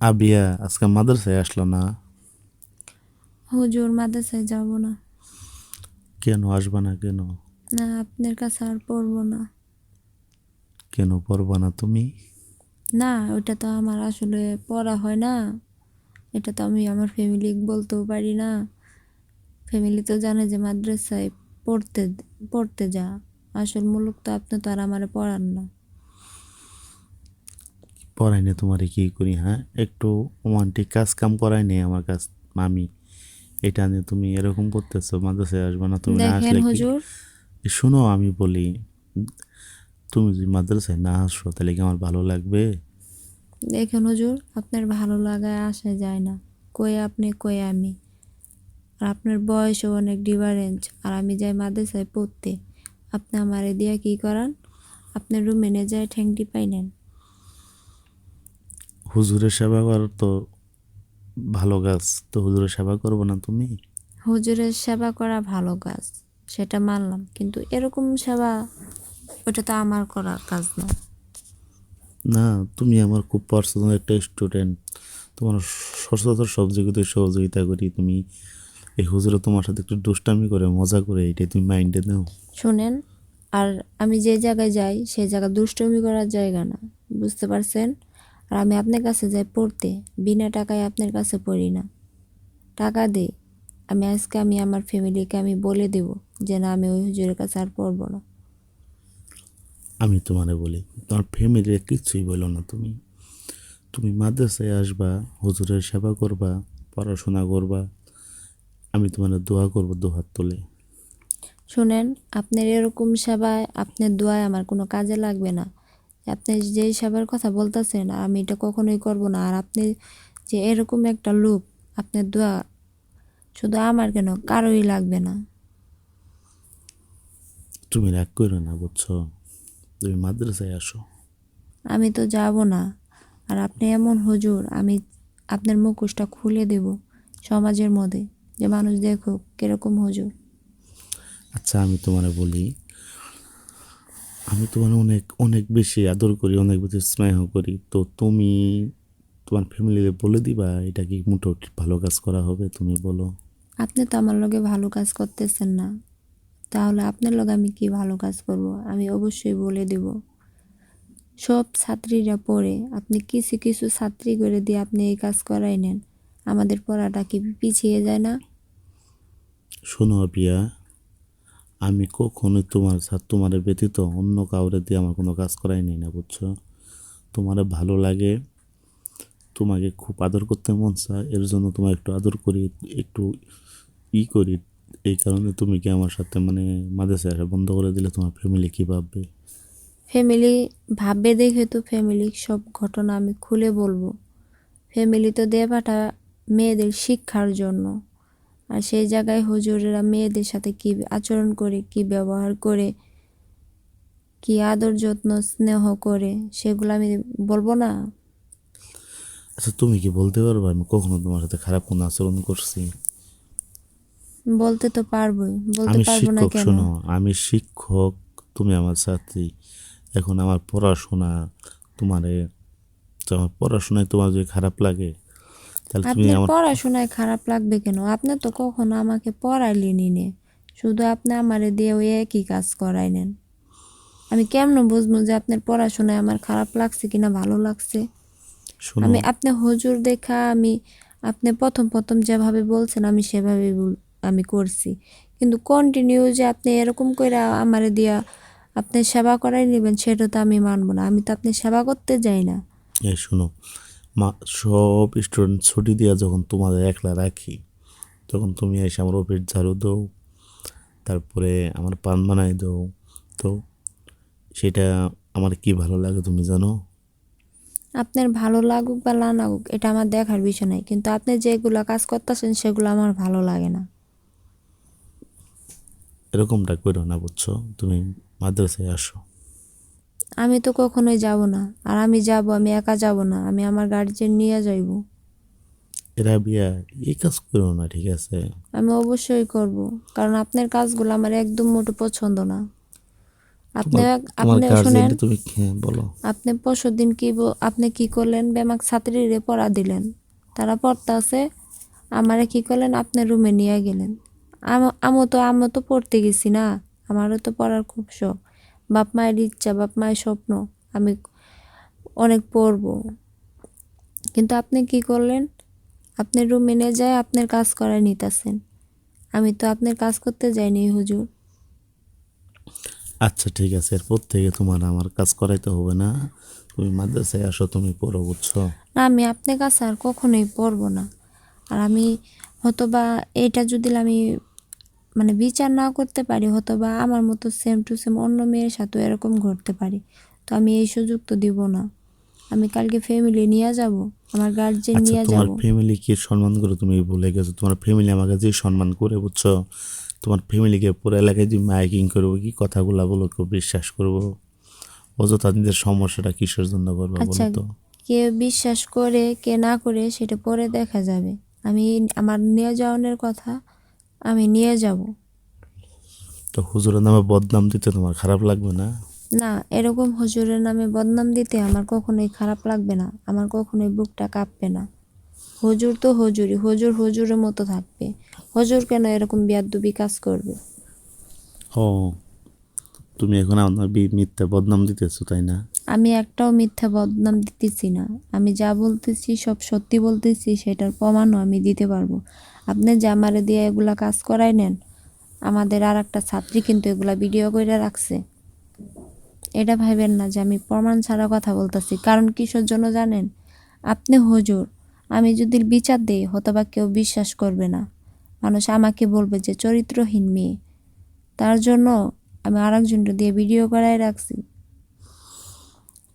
আবিয়া আজকে মাদ্রাসায় আসলো না? হুজুর মাদ্রাসায় যাব না। কেন আসবা না কেন? না আপনার কাছে আর পড়ব না। কেন পড়বা না তুমি? না ওটা তো আমার আসলে পড়া হয় না। এটা তো আমি আমার ফ্যামিলি বলতেও পারি না। ফ্যামিলি তো জানে যে মাদ্রাসায় পড়তে পড়তে যা। আসল মূলক তো আপনি তো আর আমার পড়ান না। পড়াই নে তোমারে কি করি হ্যাঁ? একটু রোমান্টিক কাজ কাম করাই নেই আমার কাছ মামি। এটা নিয়ে তুমি এরকম করতেছো মাদ্রাসায় আসবে না তুমি না আসলে শোনো আমি বলি তুমি যদি মাদ্রাসায় না আসো তাহলে কি আমার ভালো লাগবে? দেখেন হুজুর আপনার ভালো লাগায় আসা যায় না। কই আপনি কই আমি? আর আপনার বয়সও অনেক ডিফারেন্স আর আমি যাই মাদ্রাসায় পড়তে আপনি আমারে দিয়া কি করান? আপনার রুমে নিয়ে যায় ঠ্যাংটি পাই নেন হুজুরের সেবা করার তো ভালো কাজ তো হুজুরের সেবা করব না তুমি? হুজুরের সেবা করা ভালো কাজ সেটা মানলাম কিন্তু এরকম সেবা ওটা তো আমার করা কাজ না। না তুমি আমার খুব পার্সোনাল একটা স্টুডেন্ট তোমার সচরাচর সব জায়গাতে সহযোগিতা করি তুমি এই হুজুরে তোমার সাথে একটু দুষ্টামি করে মজা করে এটাই তুমি মাইন্ডে নাও। শুনেন আর আমি যে জায়গায় যাই সেই জায়গা দুষ্টমি করার জায়গা না বুঝতে পারছেন? আর আমি আপনার কাছে যাই পড়তে বিনা টাকায় আপনার কাছে পড়ি না। টাকা দে আমি আজকে আমি আমার ফ্যামিলিকে আমি বলে দেব যে না আমি ওই হুজুরের কাছে আর পড়ব না। আমি তোমারে বলি তোমার ফ্যামিলির কিছুই বলো না তুমি। তুমি মাদ্রাসায় আসবা হুজুরের সেবা করবা পড়াশোনা করবা আমি তোমার দোয়া করব দুহাত তুলে। শুনেন আপনার এরকম সেবায় আপনার দোয়ায় আমার কোনো কাজে লাগবে না। আপনি যে সেবার কথা বলতেছেন আমি এটা কখনোই করব না। আর আপনি যে এরকম একটা লোক আপনার দোয়া শুধু আমার কেন কারোই লাগবে না। তুমি রাগ করো না বুঝছ? তুমি মাদ্রাসায় আসো। আমি তো যাব না। আর আপনি এমন হুজুর আমি আপনার মুখোশটা খুলে দেব সমাজের মধ্যে। যে মানুষ দেখুক কীরকম হুজুর। আচ্ছা আমি তোমারে বলি আমি তোমার অনেক অনেক বেশি আদর করি অনেক বেশি স্নেহ করি। তো তুমি তোমার ফ্যামিলিতে বলে দিবা এটা কি মুঠো ভালো কাজ করা হবে তুমি বলো। আপনি তো আমার লগে ভালো কাজ করতেছেন না। তাহলে আপনার লগে আমি কি ভালো কাজ করব? আমি অবশ্যই বলে দেব। সব ছাত্রীরা পড়ে আপনি কিছু কিছু ছাত্রী করে দিয়ে আপনি এই কাজ করাই নেন। আমাদের পড়াটা কি পিছিয়ে যায় না? শোনো পিয়া আমি কখনোই তোমার সাথে তোমার ব্যতীত অন্য কাউরে দিয়ে আমার কোনো কাজ করাই নেই না, বুঝছ? তোমার ভালো লাগে, তোমাকে খুব আদর করতে মন চায়, এর জন্য তোমার একটু আদর করি, একটু ই করি। এই কারণে তুমি কি আমার সাথে মানে মাদ্রাসায় আসা বন্ধ করে দিলে তোমার ফ্যামিলি কী ভাববে? ফ্যামিলি ভাববে দেখে তো ফ্যামিলি সব ঘটনা আমি খুলে বলব। ফ্যামিলি তো দেবাটা মেয়েদের শিক্ষার জন্য। আর সেই জায়গায় হুজুরেরা মেয়েদের সাথে কি আচরণ করে কি ব্যবহার করে কি আদর যত্ন স্নেহ করে সেগুলো আমি বলব না। আচ্ছা তুমি কি বলতে পারবে? আমি কখনো তোমার সাথে খারাপ কোনো আচরণ করছি? বলতে তো পারবোই। বলতে পারব না শিক্ষক কেন? শোনো আমি শিক্ষক তুমি আমার ছাত্রী। এখন আমার পড়াশোনা তোমারে আমার পড়াশোনায় তোমার যদি খারাপ লাগে তাহলে তুমি আপনার আমার পড়াশোনায় খারাপ লাগবে কেন? আপনি তো কখনো আমাকে পড়াইলেনি নে। শুধু আপনি আমারে দিয়ে ওই একই কাজ করাই নেন আমি কেমন বুঝব যে আপনার পড়াশোনায় আমার খারাপ লাগছে কিনা ভালো লাগছে? আমি আপনি হুজুর দেখা আমি আপনি প্রথম প্রথম যেভাবে বলছেন আমি সেভাবে আমি করছি। কিন্তু কন্টিনিউ যে আপনি এরকম করে আমারে দিয়া আপনি সেবা করাই নেবেন সেটা তো আমি মানবো না। আমি তো আপনি সেবা করতে যাই না। শোনো মা সব স্টুডেন্ট ছুটি দিয়া যখন তোমাদের একলা রাখি তখন তুমি এসে আমার অফিস ঝাড়ু দাও তারপরে আমার পান বানাই দাও। তো সেটা আমার কি ভালো লাগে তুমি জানো? আপনার ভালো লাগুক বা না লাগুক এটা আমার দেখার বিষয় নাই। কিন্তু আপনি যেগুলো কাজ করতেছেন সেগুলো আমার ভালো লাগে না। এরকমটা করো না বুঝছ? তুমি মাদ্রাসায় আসো। আমি তো কখনোই যাব না। আর আমি যাব আমি একা যাব না। আমি আমার গার্জেন নিয়ে যাইব। এরা বিয়া এই কাজ করো না ঠিক আছে? আমি অবশ্যই করব। কারণ আপনার কাজগুলো আমার একদম মোটো পছন্দ না। আপনি আপনি শুনেন তুমি হ্যাঁ বলো। আপনি পরশু দিন কি আপনি কি করলেন? বেমাক ছাত্রীরে পড়া দিলেন। তারা পড়তে আছে আমারে কি করলেন? আপনার রুমে নিয়ে গেলেন। আম- আমও তো আমও তো পড়তে গেছি না। আমারও তো পড়ার খুব শখ। বাপ মায়ের ইচ্ছা বাপ মায়ের স্বপ্ন আমি অনেক পড়ব। কিন্তু আপনি কি করলেন? আপনি রুমে নিয়ে যায় আপনার কাজ করায় নিতেছেন। আমি তো আপনার কাজ করতে যাইনি হুজুর। আচ্ছা ঠিক আছে। এরপর থেকে তোমার আমার কাজ করাইতে হবে না। তুমি মাদ্রাসায় আসো তুমি পড়ো বুঝছ? না আমি আপনার কাছে আর কখনোই পড়ব না। আর আমি হয়তোবা এটা যদি আমি মানে বিচার না করতে পারি হয়তো বা আমার মতো সেম টু সেম অন্য মেয়ের সাথেও এরকম ঘটতে পারি। তো আমি এই সুযোগ তো দিব না। আমি কালকে ফ্যামিলি নিয়ে যাব আমার গার্জেন আচ্ছা নিয়ে তোমার যাব ফ্যামিলিকে সম্মান করে তুমি ভুলে গেছো? তোমার ফ্যামিলি আমাকে যে সম্মান করে বুঝছ? তোমার ফ্যামিলিকে পুরো এলাকায় যে মাইকিং করব কি কথাগুলো বলো কেউ বিশ্বাস করব? অযথা নিজের সমস্যাটা কিসের জন্য করব আচ্ছা বলো তো? কে বিশ্বাস করে কে না করে সেটা পরে দেখা যাবে। আমি আমার নিয়ে যাওয়ানোর কথা আমি নিয়ে যাব। তো হুজুরের নামে বদনাম দিতে তোমার খারাপ লাগবে না? না এরকম হুজুরের নামে বদনাম দিতে আমার কখনোই খারাপ লাগবে না। আমার কখনোই বুকটা কাঁপবে না। হুজুর তো হুজুরই হুজুর হুজুরের মতো থাকবে। হুজুর কেন এরকম বিয়াদ্দুবি কাজ করবে? ও তুমি এখন আমার মিথ্যা বদনাম দিতেছো তাই না? আমি একটাও মিথ্যা বদনাম দিতেছি না। আমি যা বলতেছি সব সত্যি বলতেছি সেটার প্রমাণও আমি দিতে পারব। আপনি যে আমারে দিয়ে এগুলা কাজ করাই নেন, আমাদের আর একটা ছাত্রী কিন্তু এগুলা ভিডিও করে রাখছে। এটা ভাবেন না যে আমি প্রমাণ ছাড়া কথা বলতেছি, কারণ কিসের জন্য জানেন? আপনি হুজুর, আমি যদি বিচার দেই হতবা কেউ বিশ্বাস করবে না। মানুষ আমাকে বলবে যে চরিত্রহীন মেয়ে। তার জন্য আমি আরেকজনটা দিয়ে ভিডিও করাই রাখছি।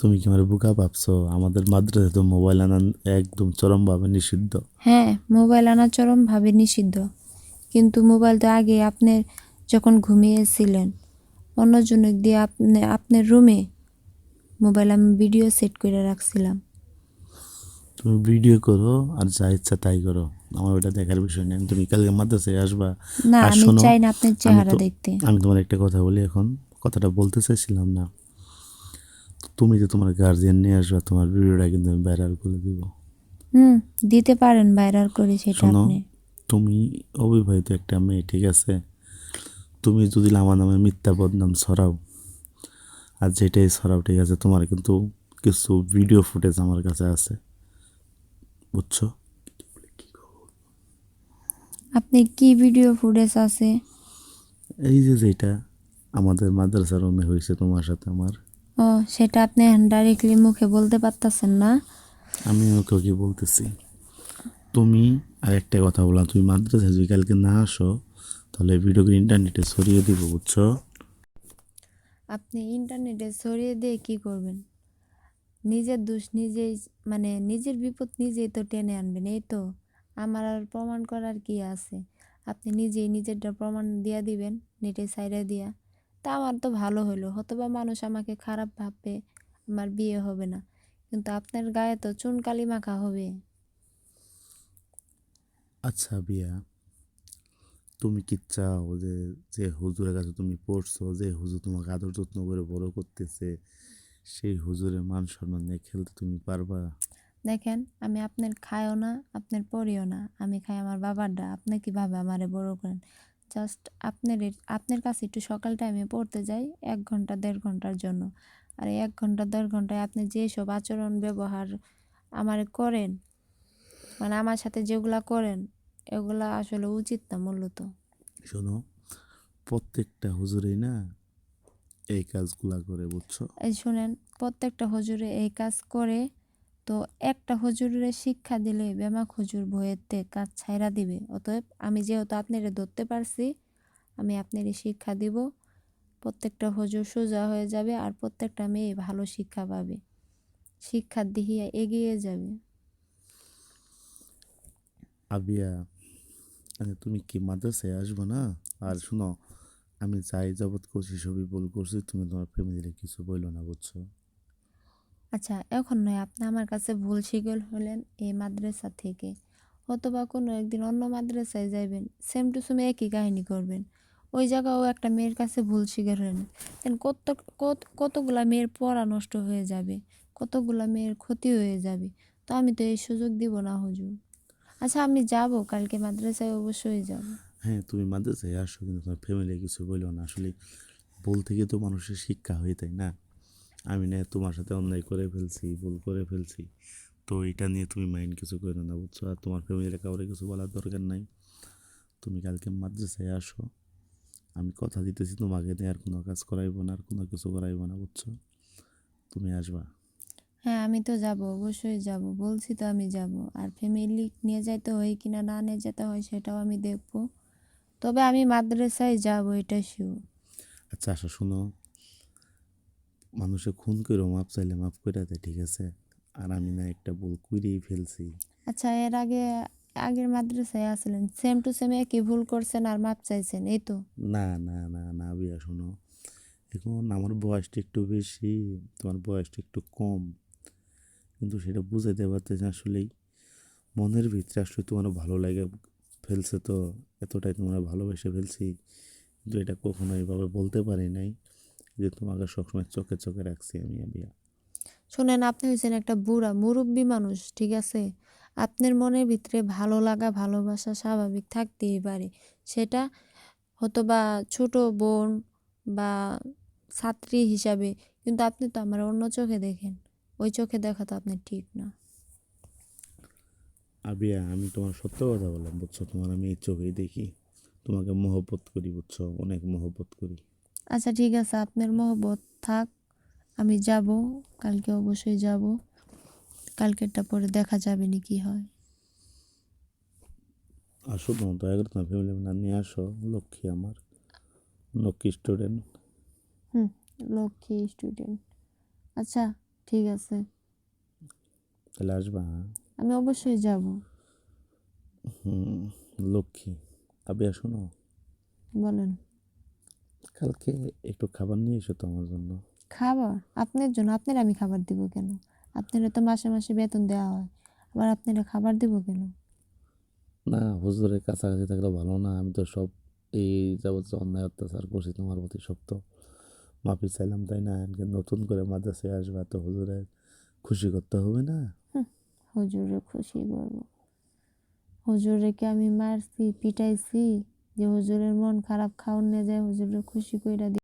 তুমি কি আমার বুকা ভাবছ? আমাদের মাদ্রাসায় তো মোবাইল আনা একদম চরমভাবে নিষিদ্ধ। হ্যাঁ মোবাইল আনা চরমভাবে নিষিদ্ধ। কিন্তু মোবাইল তো আগে আপনি যখন ঘুমিয়েছিলেন অন্যজনের দিয়ে আপনি আপনার রুমে মোবাইল আমি ভিডিও সেট করে রাখছিলাম। তুমি ভিডিও করো আর যা ইচ্ছা তাই করো। আমার ওটা দেখার বিষয় নেই। তুমি কালকে মাদ্রাসায় আসবা না আমি চাই না আপনার চেহারা দেখতে। আমি তোমার একটা কথা বলি এখন। কথাটা বলতে চাইছিলাম না। তুমি যে তোমার গার্জিয়ান নিয়ে আসবে তোমার ভিডিওটা কিন্তু আমি ভাইরাল করে দিব। হুম দিতে পারেন ভাইরাল করে সেটা শোনো আপনি। তুমি অবিবাহিত একটা মেয়ে ঠিক আছে? তুমি যদি আমার নামে মিথ্যা বদনাম ছড়াও আর যেটাই ছড়াও ঠিক আছে তোমার কিন্তু কিছু ভিডিও ফুটেজ আমার কাছে আছে। বুঝছ? আপনি কি ভিডিও ফুটেজ আছে? এই যে যেটা আমাদের মাদ্রাসার রুমে হয়েছে তোমার সাথে আমার। ও সেটা আপনি ডাইরেক্টলি মুখে বলতে পারতেছেন না। আমি ওকে কি বলতেছি তুমি আর একটা কথা বললাম তুমি মাদ্রাসায় যদি কালকে না আসো তাহলে ভিডিওকে ইন্টারনেটে ছড়িয়ে দিব বুঝছ? আপনি ইন্টারনেটে ছড়িয়ে দিয়ে কি করবেন? নিজের দোষ নিজেই মানে নিজের বিপদ নিজেই তো টেনে আনবেন এই তো। আমার আর প্রমাণ করার কি আছে? আপনি নিজেই নিজেরটা প্রমাণ দিয়া দিবেন নেটে সাইডে দিয়া। তা আমার তো ভালো হলো হয়তোবা মানুষ আমাকে খারাপ ভাববে আমার বিয়ে হবে না। কিন্তু আপনার গায়ে তো চুনকালি মাখা হবে। আচ্ছা বিয়া তুমি কি চাও যে যে হুজুরের কাছে তুমি পড়ছো যে হুজুর তোমাকে আদর যত্ন করে বড় করতেছে সেই হুজুরের মান সম্মান নিয়ে খেলতে তুমি পারবা? দেখেন আমি আপনার খাইও না আপনার পড়িও না। আমি খাই আমার বাবারটা আপনি কীভাবে আমারে বড় করেন? জাস্ট আপনার আপনার কাছে একটু সকাল টাইমে পড়তে যাই এক ঘণ্টা দেড় ঘণ্টার জন্য। আর এক ঘণ্টা দেড় ঘন্টায় আপনি যেসব আচরণ ব্যবহার আমার করেন মানে আমার সাথে যেগুলা করেন এগুলা আসলে উচিত না মূলত। শোনো প্রত্যেকটা হুজুরেই না এই কাজগুলা করে বুঝছ? এই শুনেন প্রত্যেকটা হুজুরে এই কাজ করে তো একটা হুজুরের শিক্ষা দিলে বেমাক হুজুর ভয়েতে কাজ ছাইরা দিবে। অতএব আমি যেহেতু আপনারে ধরতে পারছি, আমি আপনারে শিক্ষা দিব। প্রত্যেকটা হুজুর সোজা হয়ে যাবে আর প্রত্যেকটা মেয়ে ভালো শিক্ষা পাবে। শিক্ষার দিকে এগিয়ে যাবে। আবিয়া তুমি কি মাদ্রাসায় আসবে না? আর শোনো, আমি যাই যাবত করছি, সবই ভুল করছি, তুমি তোমার ফ্যামিলির কিছু বলল না, বুঝছ? আচ্ছা এখন নয়, আপনি আমার কাছে ভুল শিকল হলেন এই মাদ্রাসা থেকে। অথবা কোনো একদিন অন্য মাদ্রাসায় যাইবেন সেম টু সেম একই কাহিনী করবেন। ওই জায়গাও একটা মেয়ের কাছে ভুল স্বীকার হলেন। কত কত, কতগুলা মেয়ের পড়া নষ্ট হয়ে যাবে, কতগুলা মেয়ের ক্ষতি হয়ে যাবে, তো আমি তো এই সুযোগ দিব না হুজুর। আচ্ছা আমি যাব, কালকে মাদ্রাসায় অবশ্যই যাব। হ্যাঁ তুমি মাদ্রাসায় আসো, কিন্তু তোমার ফ্যামিলি কিছু বলল না। আসলে ভুল থেকে তো মানুষের শিক্ষা হয়ে, তাই না? আমি না তোমার সাথে অন্যায় করে ফেলছি ভুল করে ফেলছি। তো এটা নিয়ে তুমি মাইন্ড কিছু করে না বুঝছ? আর তোমার ফ্যামিলির কাউরে কিছু বলার দরকার নাই। তুমি কালকে মাদ্রাসায় আসো আমি কথা দিতেছি তোমাকে নিয়ে আর কোনো কাজ করাইবো না আর কোনো কিছু করাইবো না বুঝছ? তুমি আসবা। হ্যাঁ আমি তো যাব অবশ্যই যাব বলছি তো আমি যাব। আর ফ্যামিলি নিয়ে যাইতে হয় কিনা না নিয়ে যেতে হয় সেটাও আমি দেখব। তবে আমি মাদ্রাসায় যাব এটা শিওর আচ্ছা আচ্ছা শোনো। মানুষে খুন করে মাপ চাইলে মাফ করে দেয় ঠিক আছে? আর আমি না একটা ভুল করেই ফেলছি। আচ্ছা এর আগে আগের মাদ্রাসায় আসলেন সেম টু সেম একই ভুল করছেন আর মাপ চাইছেন এই তো? না না না না বিয়া শোনো। এখন আমার বয়সটা একটু বেশি তোমার বয়সটা একটু কম। কিন্তু সেটা বুঝাইতে পারতেছি আসলেই। মনের ভিতরে আসলে তোমার ভালো লাগে ফেলছে তো এতটাই তোমরা ভালোবেসে ফেলছি। কিন্তু এটা কখনো এইভাবে বলতে পারি নাই। যে তোমাকে সবসময় চোখে চোখে রাখছি আমি বিয়া শোনেন আপনি হয়েছেন একটা বুড়া মুরব্বী মানুষ ঠিক আছে? আপনার মনের ভিতরে ভালো লাগা ভালোবাসা স্বাভাবিক থাকতেই পারে। সেটা হয়তো বা ছোট বোন বা ছাত্রী হিসাবে কিন্তু আপনি তো আমার অন্য চোখে দেখেন। ওই চোখে দেখা তো আপনার ঠিক না। আবিয়া আমি তোমার সত্য কথা বললাম বুঝছ? তোমার আমি এই চোখেই দেখি। তোমাকে মহব্বত করি বুঝছ? অনেক মহব্বত করি। আচ্ছা ঠিক আছে আপনার মহব্বত থাক আমি যাব কালকে অবশ্যই যাব। কালকেরটা পরে দেখা যাবে নি কি হয়। আসো তোমার দয়া করে তোমার ফ্যামিলি মেম্বার নিয়ে আসো লক্ষ্মী আমার লক্ষ্মী স্টুডেন্ট হুম লক্ষ্মী স্টুডেন্ট আচ্ছা ঠিক আছে। তাহলে আসবা হ্যাঁ? আমি অবশ্যই যাব। হুম লক্ষ্মী। আবিয়া শোনো বলেন। কালকে একটু খাবার নিয়ে এসো তো আমার জন্য। খাবার? আপনার জন্য? আপনার আমি খাবার দিব কেন? আপনারা তো মাসে মাসে বেতন দেওয়া হয়। আবার আপনারা খাবার দিব কেন? না হুজুরের কাছাকাছি থাকলে ভালো না। আমি তো সব এই যাবত অন্যায় অত্যাচার করছি তোমার প্রতি সব তো মাফি চাইলাম তাই না? নতুন করে মাদ্রাসায় আসবা তো হুজুরের খুশি করতে হবে না? হুজুরে খুশি করব। হুজুরেকে আমি মারছি পিটাইছি। যে হুজুরের মন খারাপ খাওন নিয়ে যায় হুজুরের খুশি কইরা